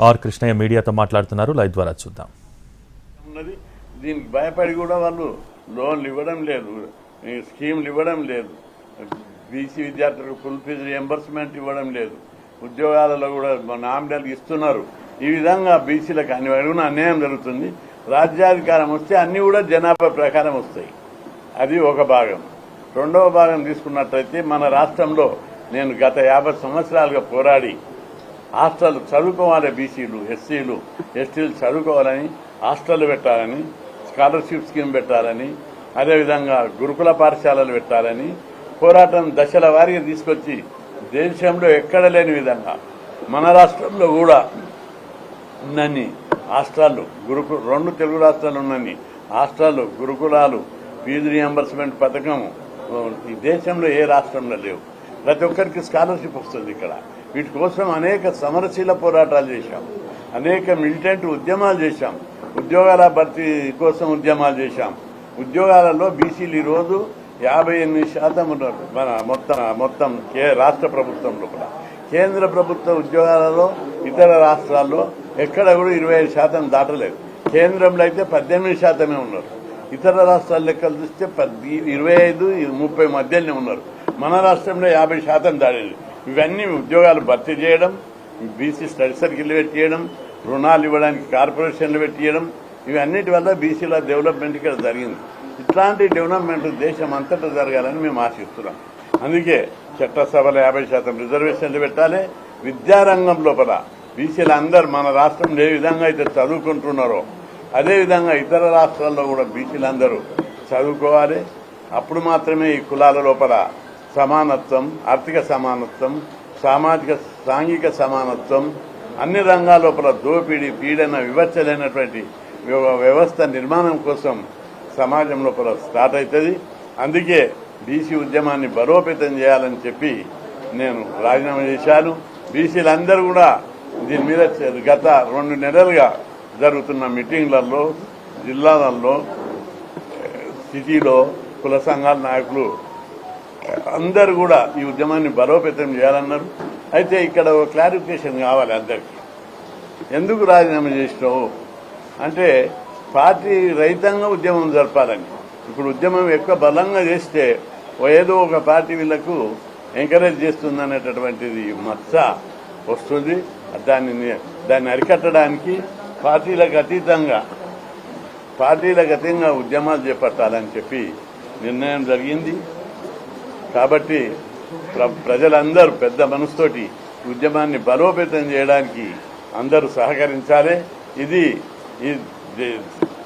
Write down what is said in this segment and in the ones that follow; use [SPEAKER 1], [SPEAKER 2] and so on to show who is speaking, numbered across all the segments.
[SPEAKER 1] Are Krishnaiah మీడియాతో మాట్లాడుతున్నారు. Live ద్వారా చూద్దాం.
[SPEAKER 2] ఉన్నది. దీనికి భయపడి కూడా వాళ్ళు లోన్లు ఇవ్వడం లేదు. ఈ స్కీమ్లు ఇవ్వడం లేదు. బీసీ విద్యార్థులకు ఫుల్ ఫీజు రియంబర్స్మెంట్ ఇవ్వడం లేదు. ఉద్యోగాలలో కూడా నామినల్ ఇస్తున్నారు. ఈ విధంగా బీసీలకు అన్ని అడుగున అన్యాయం జరుగుతుంది. రాజ్యాధికారం వస్తే అన్నీ కూడా జనాభా ప్రకారం వస్తాయి. అది ఒక భాగం. రెండవ భాగం తీసుకున్నట్లయితే మన రాష్ట్రంలో నేను గత యాభై సంవత్సరాలుగా పోరాడి హాస్టల్ చదువుకోవాలి బీసీలు ఎస్సీలు ఎస్టీలు చదువుకోవాలని హాస్టల్ పెట్టాలని స్కాలర్షిప్ స్కీమ్ పెట్టాలని అదేవిధంగా గురుకుల పాఠశాలలు పెట్టాలని పోరాటం దశల వారీగా తీసుకొచ్చి దేశంలో ఎక్కడ లేని విధంగా మన రాష్ట్రంలో కూడా ఉందని హాస్టళ్ళు గురుకు రెండు తెలుగు రాష్ట్రాలు ఉన్నన్ని హాస్టళ్ళు గురుకులాలు ఫీజు రియంబర్స్మెంట్ పథకం ఈ దేశంలో ఏ రాష్ట్రంలో లేవు. ప్రతి ఒక్కరికి స్కాలర్షిప్ వస్తుంది ఇక్కడ. వీటి కోసం అనేక సమరశీల పోరాటాలు చేశాం. అనేక మిలిటెంట్ ఉద్యమాలు చేశాం. ఉద్యోగాల భర్తీ కోసం ఉద్యమాలు చేశాం. ఉద్యోగాలలో బీసీలు ఈరోజు యాభై ఎనిమిది శాతం ఉన్నారు. మన మొత్తం మొత్తం కే- రాష్ట్ర ప్రభుత్వంలో కూడా. కేంద్ర ప్రభుత్వ ఉద్యోగాలలో ఇతర రాష్ట్రాల్లో ఎక్కడ కూడా ఇరవై ఐదు శాతం దాటలేదు. కేంద్రంలో అయితే పద్దెనిమిది శాతమే ఉన్నారు. ఇతర రాష్ట్రాల లెక్కలు చూస్తే పద్ది ఇరవై ఐదు ముప్పై మధ్యలోనే ఉన్నారు. మన రాష్ట్రంలో యాభై శాతం దాడింది ఇవన్నీ ఉద్యోగాలు భర్తీ చేయడం బీసీ స్టడీ సర్కిల్ పెట్టియడం రుణాలు ఇవ్వడానికి కార్పొరేషన్లు పెట్టియడం ఇవన్నిటి వల్ల బీసీల డెవలప్మెంట్ ఇక్కడ జరిగింది. ఇట్లాంటి డెవలప్మెంట్ దేశం అంతటా జరగాలని మేము ఆశిస్తున్నాం. అందుకే చట్టసభలో యాభై శాతం రిజర్వేషన్లు పెట్టాలి. విద్యారంగం లోపల బీసీలు మన రాష్ట్రంలో ఏ విధంగా అయితే చదువుకుంటున్నారో అదేవిధంగా ఇతర రాష్ట్రాల్లో కూడా బీసీలందరూ చదువుకోవాలి. అప్పుడు మాత్రమే ఈ కులాల లోపల సమానత్వం ఆర్థిక సమానత్వం సామాజిక సాంఘిక సమానత్వం అన్ని రంగాల లోపల దోపిడీ పీడన వివచ్చలైనటువంటి వ్యవ- వ్యవస్థ నిర్మాణం కోసం సమాజం లోపల స్టార్ట్ అవుతుంది అందుకే బీసీ ఉద్యమాన్ని బలోపేతం చేయాలని చెప్పి నేను రాజీనామా చేశాను. బీసీలందరూ కూడా దీని మీద గత రెండు నెలలుగా జరుగుతున్న మీటింగ్లలో జిల్లాలలో సిటీలో కుల సంఘాల నాయకులు అందరు కూడా ఈ ఉద్యమాన్ని బలోపేతం చేయాలన్నారు. అయితే ఇక్కడ ఒక క్లారిఫికేషన్ కావాలి అందరికీ. ఎందుకు రాజీనామా చేసినావు? అంటే పార్టీ రైతంగా ఉద్యమం జరపాలని. ఇప్పుడు ఉద్యమం ఎక్కువ బలంగా చేస్తే ఓ ఏదో ఒక పార్టీ వీళ్ళకు ఎంకరేజ్ చేస్తుంది అనేటటువంటిది మచ్చ వస్తుంది. దాన్ని దాన్ని అరికట్టడానికి పార్టీలకు అతీతంగా పార్టీలకు అతీతంగా ఉద్యమాలు చేపట్టాలని చెప్పి నిర్ణయం జరిగింది. కాబట్టి ప్ర- ప్రజలందరూ పెద్ద మనసుతోటి ఉద్యమాన్ని బలోపేతం చేయడానికి అందరూ సహకరించాలి. ఇది ఈ-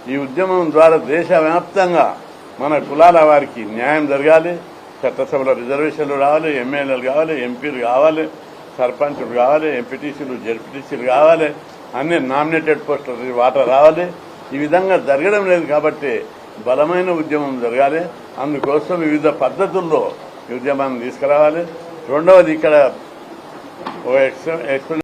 [SPEAKER 2] ఈ ఉద్యమం ద్వారా దేశవ్యాప్తంగా మన కులాల వారికి న్యాయం జరగాలి. చట్టసభలో రిజర్వేషన్లు రావాలి ఎమ్మెల్యేలు కావాలి ఎంపీలు కావాలి సర్పంచులు కావాలి ఎంపీటీసీలు జడ్పీటీసీలు కావాలి అన్ని నామినేటెడ్ పోస్టులు వాటా రావాలి. ఈ విధంగా జరగడం లేదు కాబట్టి బలమైన ఉద్యమం జరగాలి. అందుకోసం వివిధ పద్ధతుల్లో ఉద్యమాన్ని తీసుకురావాలి. రెండవది ఇక్కడ ఓ ఎక్స్ ఎక్స్ప్లెయిన్